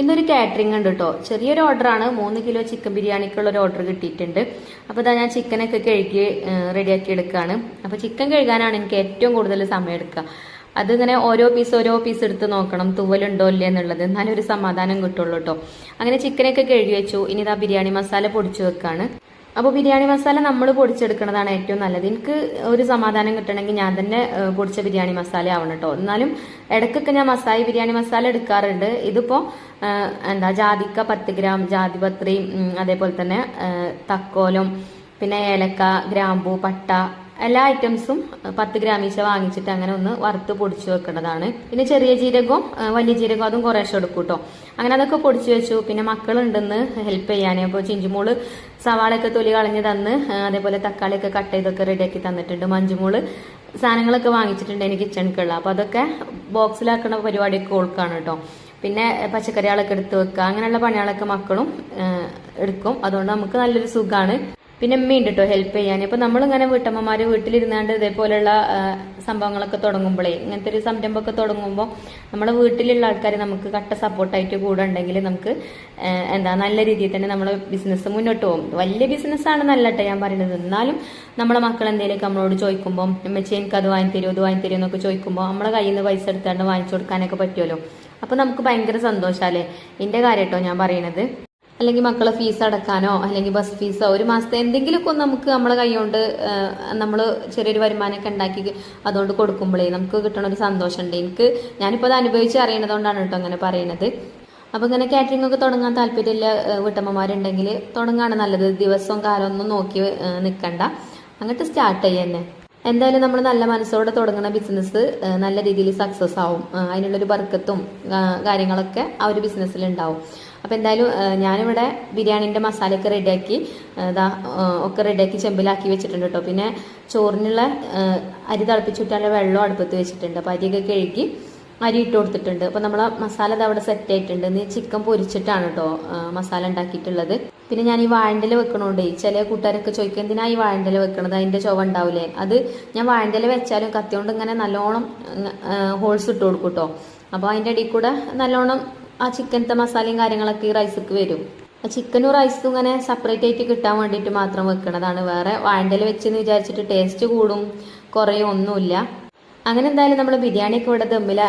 ഇന്നൊരു കാറ്ററിംഗ് ഉണ്ട് കേട്ടോ ചെറിയൊരു ഓർഡറാണ് മൂന്ന് കിലോ ചിക്കൻ ബിരിയാണിക്കുള്ള ഒരു ഓർഡർ കിട്ടിയിട്ടുണ്ട്. അപ്പോൾ ഇതാ ഞാൻ ചിക്കനൊക്കെ കഴുകി റെഡിയാക്കി എടുക്കുകയാണ് അപ്പോൾ ചിക്കൻ കഴുകാനാണ് എനിക്ക് ഏറ്റവും കൂടുതൽ സമയം എടുക്കുക. അതിങ്ങനെ ഓരോ പീസ് ഓരോ പീസ് എടുത്ത് നോക്കണം. തൂവലുണ്ടോ ഇല്ലേ എന്നുള്ളത്. എന്നാലും ഒരു സമാധാനം കിട്ടുള്ളൂ കേട്ടോ അങ്ങനെ ചിക്കനൊക്കെ കഴുകി വെച്ചു. ഇനി ഇതാ ബിരിയാണി മസാല പൊടിച്ചു വെക്കാണ്. അപ്പോൾ ബിരിയാണി മസാല നമ്മൾ പൊടിച്ചെടുക്കുന്നതാണ് ഏറ്റവും നല്ലത്. എനിക്ക് ഒരു സമാധാനം കിട്ടണമെങ്കിൽ ഞാൻ തന്നെ പൊടിച്ച ബിരിയാണി മസാല ആവണം കേട്ടോ എന്നാലും ഇടയ്ക്കൊക്കെ ഞാൻ മസാല ബിരിയാണി മസാല എടുക്കാറുണ്ട്. ഇതിപ്പോൾ എന്താ ജാതിക്ക പത്ത് ഗ്രാം ജാതിപത്രി അതേപോലെ തന്നെ തക്കോലം പിന്നെ ഏലക്ക ഗ്രാമ്പൂ പട്ട എല്ലാ ഐറ്റംസും പത്ത് ഗ്രാം ഈശ വാങ്ങിച്ചിട്ട് അങ്ങനെ ഒന്ന് വറുത്ത് പൊടിച്ചു വെക്കേണ്ടതാണ്. പിന്നെ ചെറിയ ജീരകവും വലിയ ജീരകവും അതും കുറേശ്ശെ എടുക്കും കേട്ടോ അങ്ങനെ അതൊക്കെ പൊടിച്ചു വെച്ചു. പിന്നെ മക്കളുണ്ടെന്ന് ഹെൽപ്പ് ചെയ്യാൻ. അപ്പോൾ ചിഞ്ചുമോൾ സവാളയൊക്കെ തൊലി കളഞ്ഞ് തന്ന് അതേപോലെ തക്കാളിയൊക്കെ കട്ട് ചെയ്തൊക്കെ റെഡിയാക്കി തന്നിട്ടുണ്ട്. മഞ്ചുമോൾ സാധനങ്ങളൊക്കെ വാങ്ങിച്ചിട്ടുണ്ട് എനിക്ക് കിച്ചണിക്കുള്ള. അപ്പോൾ അതൊക്കെ ബോക്സിലാക്കുന്ന പരിപാടിയൊക്കെ ഓൾക്കാണ് കേട്ടോ പിന്നെ പച്ചക്കറികളൊക്കെ എടുത്ത് വെക്കുക അങ്ങനെയുള്ള പണികളൊക്കെ മക്കളും എടുക്കും. അതുകൊണ്ട് നമുക്ക് നല്ലൊരു സുഖമാണ് പിന്നെ ഉമ്മയുണ്ട് കേട്ടോ ഹെൽപ്പ് ചെയ്യാൻ. ഇപ്പൊ നമ്മളിങ്ങനെ വീട്ടമ്മമാര് വീട്ടിലിരുന്നാണ്ട് ഇതേപോലെയുള്ള സംഭവങ്ങളൊക്കെ തുടങ്ങുമ്പോഴേ ഇങ്ങനത്തെ ഒരു സംരംഭമൊക്കെ തുടങ്ങുമ്പോൾ നമ്മളെ വീട്ടിലുള്ള ആൾക്കാർ നമുക്ക് കട്ട സപ്പോർട്ടായിട്ട് കൂടെ ഉണ്ടെങ്കിൽ നമുക്ക് എന്താ നല്ല രീതിയിൽ തന്നെ നമ്മളെ ബിസിനസ് മുന്നോട്ട് പോകും. വലിയ ബിസിനസ്സാണ് നല്ല കേട്ടോ ഞാൻ പറയുന്നത് എന്നാലും നമ്മളെ മക്കൾ എന്തെങ്കിലുമൊക്കെ നമ്മളോട് ചോദിക്കുമ്പോൾ അമ്മച്ചി എനിക്ക് അത് വാങ്ങി തരുമോ അത് വാങ്ങി തരുമോ എന്നൊക്കെ ചോദിക്കുമ്പോൾ നമ്മളെ കയ്യിൽ നിന്ന് പൈസ എടുത്താണ്ട് വാങ്ങിച്ചു കൊടുക്കാനൊക്കെ പറ്റുമല്ലോ അപ്പൊ നമുക്ക് ഭയങ്കര സന്തോഷമല്ലേ എന്റെ കാര്യം കേട്ടോ ഞാൻ പറയണത്. അല്ലെങ്കിൽ മക്കളെ ഫീസ് അടക്കാനോ അല്ലെങ്കിൽ ബസ് ഫീസോ ഒരു മാസത്തെ എന്തെങ്കിലുമൊക്കെ നമുക്ക് നമ്മളെ കൈകൊണ്ട് നമ്മൾ ചെറിയൊരു വരുമാനമൊക്കെ ഉണ്ടാക്കി അതുകൊണ്ട് കൊടുക്കുമ്പോഴേ നമുക്ക് കിട്ടണ ഒരു സന്തോഷമുണ്ട്. എനിക്ക് ഞാനിപ്പോൾ അത് അനുഭവിച്ച് അറിയണതുകൊണ്ടാണ് കേട്ടോ അങ്ങനെ പറയുന്നത് അപ്പോൾ ഇങ്ങനെ കാറ്ററിംഗ് ഒക്കെ തുടങ്ങാൻ താല്പര്യമില്ല വീട്ടമ്മമാരുണ്ടെങ്കിൽ തുടങ്ങാണ് നല്ലത്. ദിവസവും കാലം ഒന്നും നോക്കി നിൽക്കണ്ട അങ്ങോട്ട് സ്റ്റാർട്ട് ചെയ്യുന്നെ എന്തായാലും നമ്മൾ നല്ല മനസ്സോടെ തുടങ്ങുന്ന ബിസിനസ് നല്ല രീതിയിൽ സക്സസ് ആവും. അതിനുള്ളൊരു ബർക്കത്തും കാര്യങ്ങളൊക്കെ ആ ഒരു ബിസിനസ്സിൽ ഉണ്ടാവും. അപ്പോൾ എന്തായാലും ഞാനിവിടെ ബിരിയാണിന്റെ മസാലയൊക്കെ റെഡിയാക്കി ഇതാ ഒക്കെ റെഡിയാക്കി ചെമ്പിലാക്കി വെച്ചിട്ടുണ്ട് കേട്ടോ പിന്നെ ചോറിനുള്ള അരി തിളപ്പിച്ചിട്ടുള്ള വെള്ളം അടുപ്പത്ത് വെച്ചിട്ടുണ്ട്. അപ്പോൾ അരിയൊക്കെ കഴുകി അരി ഇട്ട് കൊടുത്തിട്ടുണ്ട്. അപ്പോൾ നമ്മൾ മസാല ഇത് അവിടെ സെറ്റ് ആയിട്ടുണ്ട്. ഇനി ചിക്കൻ പൊരിച്ചിട്ടാണ് കേട്ടോ മസാല ഉണ്ടാക്കിയിട്ടുള്ളത്. പിന്നെ ഞാൻ ഈ വാഴന്റെ വെക്കണോണ്ട്. ചില കൂട്ടുകാരൊക്കെ ചോദിക്കും എന്തിനാ ഈ വാഴന്റെ വെക്കണത്? അതിന്റെ ചുവ ഉണ്ടാവില്ലേ അത് ഞാൻ വാഴന്റെ വെച്ചാലും കത്തിയോണ്ട് ഇങ്ങനെ നല്ലോണം ഹോൾസ് ഇട്ട് കൊടുക്കും കേട്ടോ അപ്പോൾ അതിന്റെ അടിയിൽ കൂടെ നല്ലോണം ആ ചിക്കനത്തെ മസാലയും കാര്യങ്ങളൊക്കെ ഈ റൈസിക്ക് വരും. ചിക്കനും റൈസും ഇങ്ങനെ സെപ്പറേറ്റ് ആയിട്ട് കിട്ടാൻ വേണ്ടിയിട്ട് മാത്രം വെക്കണതാണ്. വേറെ വാഴന്റെ വെച്ചെന്ന് വിചാരിച്ചിട്ട് ടേസ്റ്റ് കൂടും കുറയും ഒന്നുമില്ല. അങ്ങനെ എന്തായാലും നമ്മൾ ബിരിയാണിയൊക്കെ ഇവിടെ ദമ്മിൽ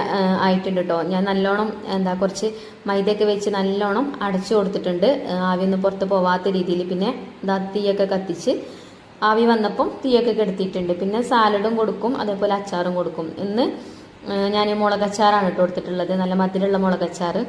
ആയിട്ടുണ്ട് കേട്ടോ ഞാൻ നല്ലോണം എന്താ കുറച്ച് മൈദയൊക്കെ വെച്ച് നല്ലോണം അടച്ചു കൊടുത്തിട്ടുണ്ട്. ആവിയൊന്നും പുറത്ത് പോവാത്ത രീതിയിൽ. പിന്നെ എന്താ തീയൊക്കെ കത്തിച്ച് ആവി വന്നപ്പം തീയൊക്കെ കെടുത്തിയിട്ടുണ്ട്. പിന്നെ സാലഡും കൊടുക്കും അതേപോലെ അച്ചാറും കൊടുക്കും. ഇന്ന് ഞാൻ മുളകച്ചാറാണ് കേട്ടോ കൊടുത്തിട്ടുള്ളത്. നല്ല മധുരമുള്ള മുളകച്ചാറ്.